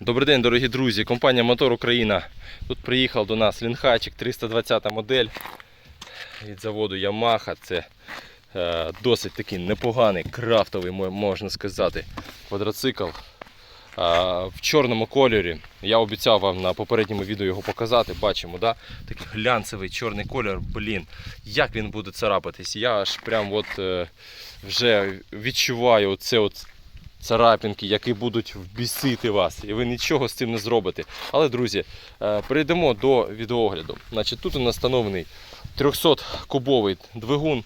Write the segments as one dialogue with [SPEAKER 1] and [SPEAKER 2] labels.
[SPEAKER 1] Добрий день, дорогі друзі. Компанія Мотор Україна. Тут приїхав до нас лінхачик 320 модель від заводу Yamaha. Це е, досить такий непоганий, крафтовий, можна сказати, квадроцикл. А, в чорному кольорі. Я обіцяв вам на попередньому відео його показати. Бачимо, да? такий глянцевий чорний колір. Блін, як він буде царапатись. Я аж прям от, е, вже відчуваю оце от царапінки, які будуть вбісити вас, і ви нічого з цим не зробите. Але, друзі, е, перейдемо до відеогляду. Значить, тут у нас встановлений 300-кубовий двигун.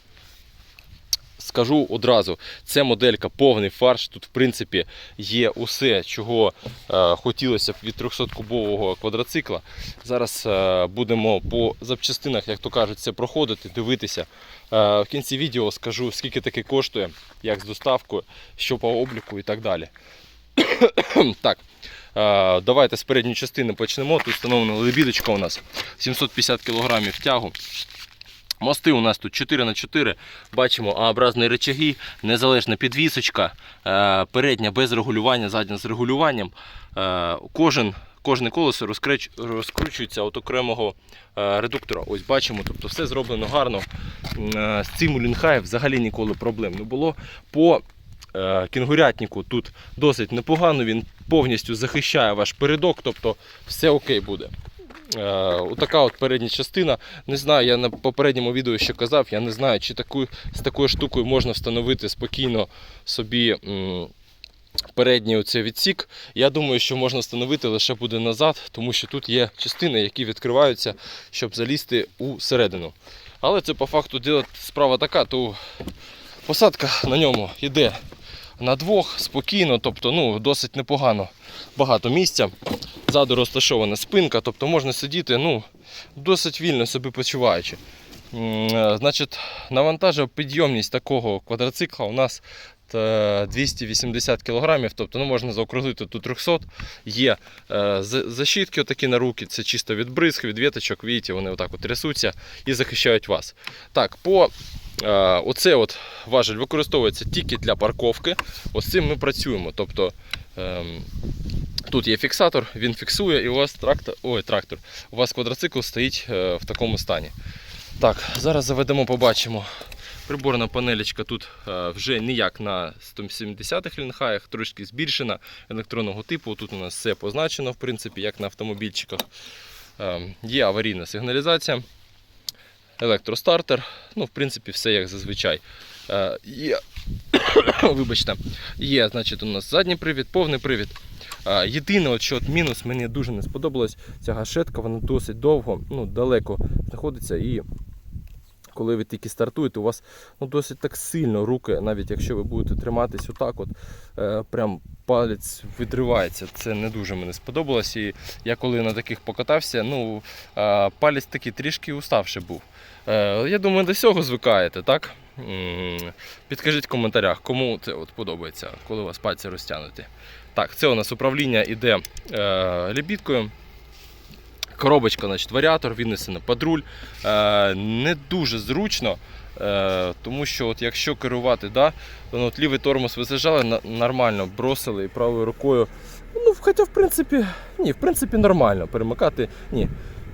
[SPEAKER 1] Скажу одразу, це моделька повний фарш. Тут, в принципі, є усе, чого е, хотілося б від 300-кубового квадроцикла. Зараз е, будемо по запчастинах, як то кажуть, це проходити, дивитися. Е, в кінці відео скажу, скільки таке коштує, як з доставкою, що по обліку і так далі. так, е, давайте з передньої частини почнемо. Тут встановлена лебідочка у нас 750 кг тягу. Мости у нас тут 4 на 4 бачимо А-образні речаги, незалежна підвісочка, е, передня без регулювання, задня з регулюванням. Е, Кожен, кожне колесо розкручується від окремого е, редуктора. Ось бачимо, тобто все зроблено гарно. З цим у Лінхаї взагалі ніколи проблем не було. По кінгурятнику тут досить непогано, він повністю захищає ваш передок, тобто все окей буде. Е, Отака от передня частина. Не знаю, я на попередньому відео ще казав, я не знаю, чи таку, з такою штукою можна встановити спокійно собі передній оцей відсік. Я думаю, що можна встановити лише буде назад, тому що тут є частини, які відкриваються, щоб залізти у середину. Але це по факту справа така, то посадка на ньому йде на двох спокійно, тобто ну, досить непогано багато місця. Ззаду розташована спинка, тобто можна сидіти ну, досить вільно себе почуваючи. Е, Значить, навантажопідйомність такого квадроцикла у нас е, 280 кг, тобто ну, можна заокруглити тут 300. Є е, защітки отакі на руки, це чисто від бризг, від віточок, видите, вони отак от трясуться і захищають вас. Так, по е, оце от важель використовується тільки для парковки. Ось цим ми працюємо. Тобто, Тут є фіксатор, він фіксує, і у вас трактор, ой, трактор, у вас квадроцикл стоїть е, в такому стані. Так, зараз заведемо, побачимо. Приборна панелечка тут е, вже не як на 170-х лінхаях, трошки збільшена електронного типу. Тут у нас все позначено, в принципі, як на автомобільчиках. Е, Є аварійна сигналізація, електростартер. Ну, в принципі, все як зазвичай. Е, Є, вибачте, є значить, у нас задній привід, повний привід. Єдине, от що от мінус мені дуже не сподобалось, ця гашетка, вона досить довго, ну, далеко знаходиться. І коли ви тільки стартуєте, у вас ну, досить так сильно руки, навіть якщо ви будете триматись отак, от, е, прям палець відривається. Це не дуже мені сподобалось. І я коли на таких покатався, ну, е, палець такий трішки уставший був. Е, я думаю, до цього звикаєте, так? Підкажіть в коментарях, кому це от подобається, коли у вас пальці розтягнуті. Так, це у нас управління іде е, лебідкою. Коробочка, значить, варіатор, віднесено під руль. Е, не дуже зручно, е, тому що от якщо керувати, да, то ну, от лівий тормоз ви зажали, нормально бросили і правою рукою. Ну, хоча, в принципі, ні, в принципі, нормально перемикати. Ні.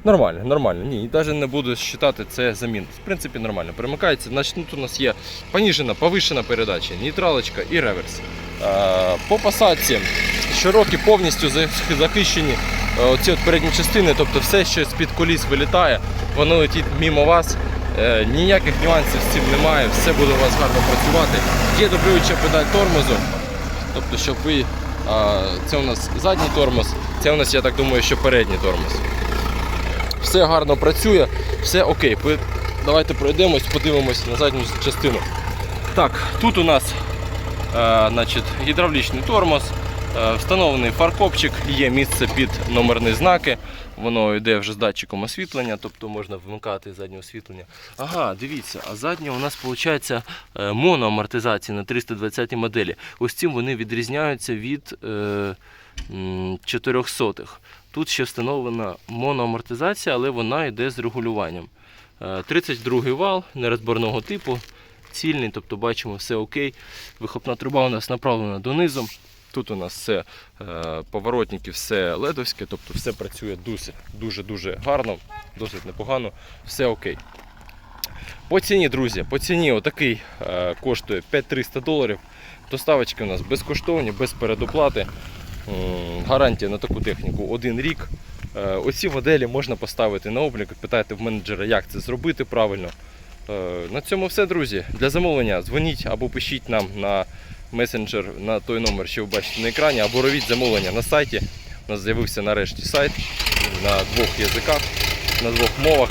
[SPEAKER 1] Нормально, нормально. Ні, навіть не буду вважати це за мінус. В принципі, нормально. Перемикається. Значить, тут у нас є поніжена, повишена передача, нейтралочка і реверс. По посадці широкі повністю захищені е, оці от передні частини, тобто все, що з-під коліс вилітає, воно летить мимо вас. Е, Ніяких нюансів з цим немає, все буде у вас гарно працювати. Є дублююча педаль тормозу, тобто, щоб ви. Це у нас задній тормоз, це у нас, я так думаю, що передній тормоз. Все гарно працює, все окей. Давайте пройдемось, подивимось на задню частину. Так, тут у нас е, значить, гідравлічний тормоз, е, встановлений фаркопчик, є місце під номерні знаки. Воно йде вже з датчиком освітлення, тобто можна вмикати заднє освітлення. Ага, дивіться, а заднє у нас виходить моноамортизація на 320 моделі. Ось цим вони відрізняються від е, м, 400-х. Тут ще встановлена моноамортизація, але вона йде з регулюванням. Е, 32 вал нерозборного типу, цільний, тобто бачимо все окей. Вихопна труба у нас направлена донизу. Тут у нас все е, поворотники, все ледовське, тобто все працює дуже дуже дуже гарно, досить непогано, все окей. По ціні, друзі, по ціні отакий е, коштує 5300 доларів. Доставочки у нас безкоштовні, без передоплати. Гарантія на таку техніку один рік. Е, Оці моделі можна поставити на облік. Питайте в менеджера, як це зробити правильно. Е, На цьому все, друзі. Для замовлення дзвоніть або пишіть нам на месенджер на той номер, що ви бачите на екрані, або робіть замовлення на сайті. У нас з'явився нарешті сайт на двох язиках, на двох мовах.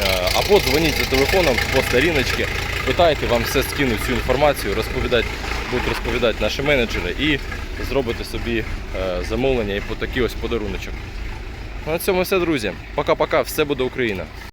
[SPEAKER 1] Е, Або дзвоніть за телефоном по сторіночці, питайте, вам все скинуть цю інформацію, розповідати, будуть розповідати наші менеджери і зробите собі е, замовлення і по такий ось подаруночок. На цьому все, друзі. Пока-пока, все буде Україна.